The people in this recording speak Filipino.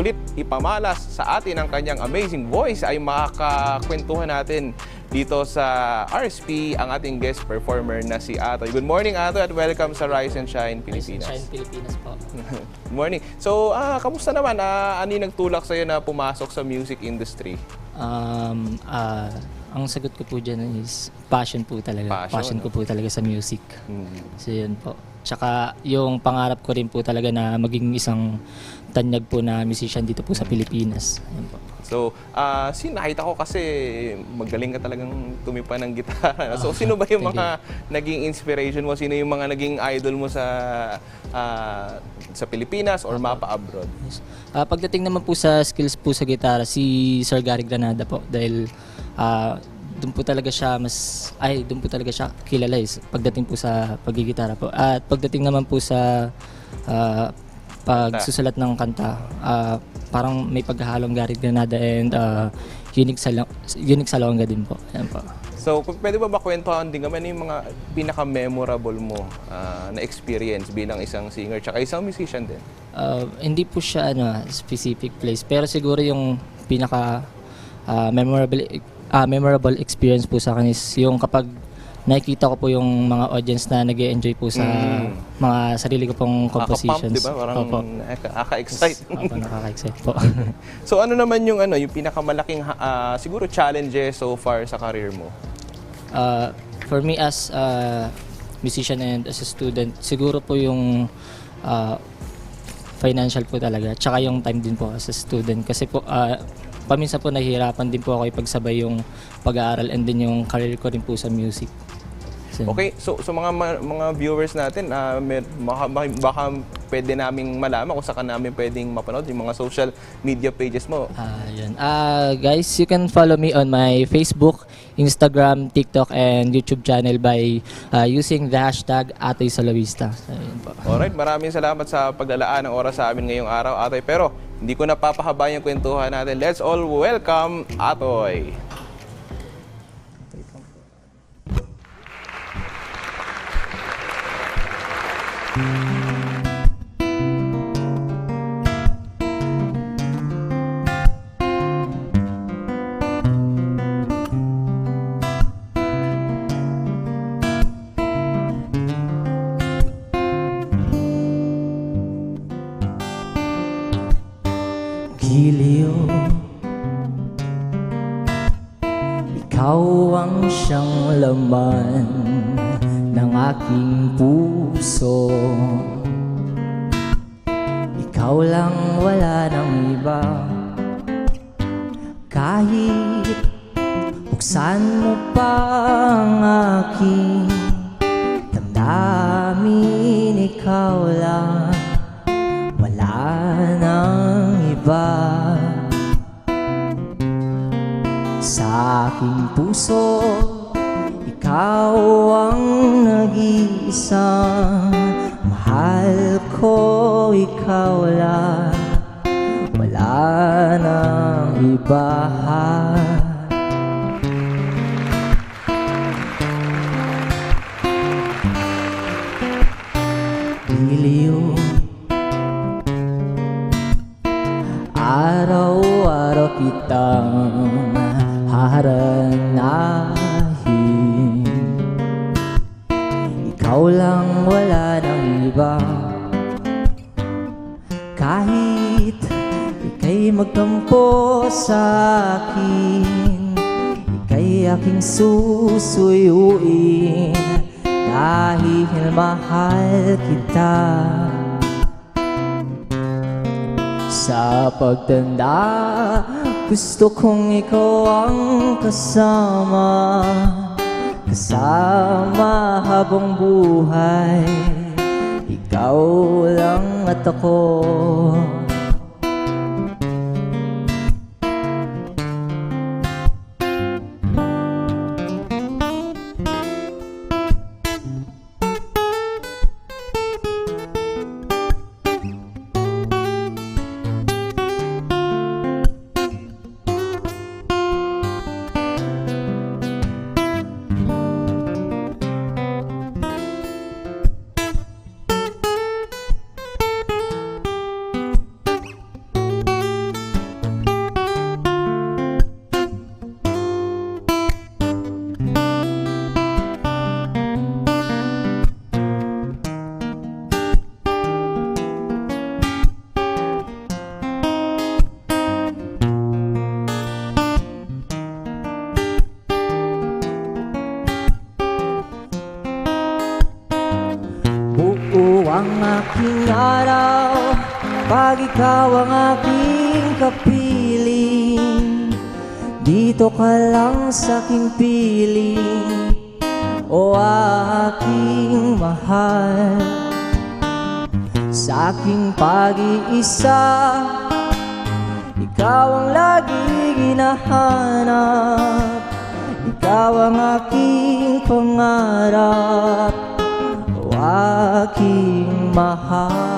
kulit ipamalas sa atin ang kanyang amazing voice ay makakakwentuhan natin dito sa RSP ang ating guest performer na si Atoy. Good morning Atoy at welcome sa Rise and Shine Pilipinas. Shine Pilipinas po. Good morning. So, ah, kamusta naman? Ah, ano yung nagtulak sa'yo na pumasok sa music industry? Um, ah, ang sagot ko po dyan is passion po talaga. Passion, ko po talaga sa music. Hmm. So yun po. Tsaka yung pangarap ko rin po talaga na maging isang tanyag po na musician dito po sa Pilipinas. Yun po. So, ah, si nakita ko kasi magaling ka talagang tumipa ng gitara. So, sino ba yung thank mga naging inspiration mo? Sino yung mga naging idol mo sa ah, sa Pilipinas or mapa abroad? Ah, pagdating naman po sa skills po sa gitara, si Sir Gary Granada po dahil ah, doon po talaga siya mas ay doon po talaga siya kilala is pagdating po sa pagigitara po. At pagdating naman po sa ah, pagsusulat ng kanta, ah, parang may paghahalong Gary Granada and ah, unique sa unique Salonga din po. Ayan po. So, pwede ba ba kwentuhan din kami ano yung mga pinaka-memorable mo ah, na experience bilang isang singer tsaka isang musician din? Uh, hindi po siya ano, specific place, pero siguro yung pinaka uh, memorable ah, memorable experience po sa akin is yung kapag nakikita ko po yung mga audience na nag enjoy po sa Mm. mga sarili ko pong Nakaka-pump, compositions. di ba? Parang Opo. nakaka- nakaka-excite. Opo, nakaka-excite po. so, ano naman yung ano, yung pinakamalaking ah, siguro challenges so far sa career mo? Uh, for me as a musician and as a student, siguro po yung uh, financial po talaga. Tsaka yung time din po as a student. Kasi po, uh, paminsan po nahihirapan din po ako ipagsabay yung pag-aaral and din yung career ko rin po sa music. So, Okay, so so mga ma- mga viewers natin, ah, mer- baka, baka, pwede naming malaman kung saan namin pwedeng mapanood yung mga social media pages mo. Ah, yun. Ah, guys, you can follow me on my Facebook, Instagram, TikTok, and YouTube channel by ah, using the hashtag Atoy Salawista. So, yun po. Alright, maraming salamat sa paglalaan ng oras sa amin ngayong araw, Atoy. Pero hindi ko napapahaba yung kwentuhan natin. Let's all welcome Atoy. Giliw Ikaw ang siyang laman ng aking puso. Ikaw lang wala ng iba. Kahit buksan mo pa ang aking damdamin Ikaw lang puso Ikaw ang nag-iisang Mahal ko ikaw lang Wala nang iba Iliw Araw-araw kitang haharanahin Ikaw lang wala ng iba. Kahit ika'y magtampo sa akin Ika'y aking susuyuin. Dahil mahal kita. Sa pagtanda Gusto kong ikaw ang kasama. Kasama habang buhay. Ikaw lang at ako Pag ikaw ang aking kapiling. Dito ka lang sa aking piling O aking mahal. Sa aking pag-iisa Ikaw ang laging hinahanap. Ikaw ang aking pangarap O aking mahal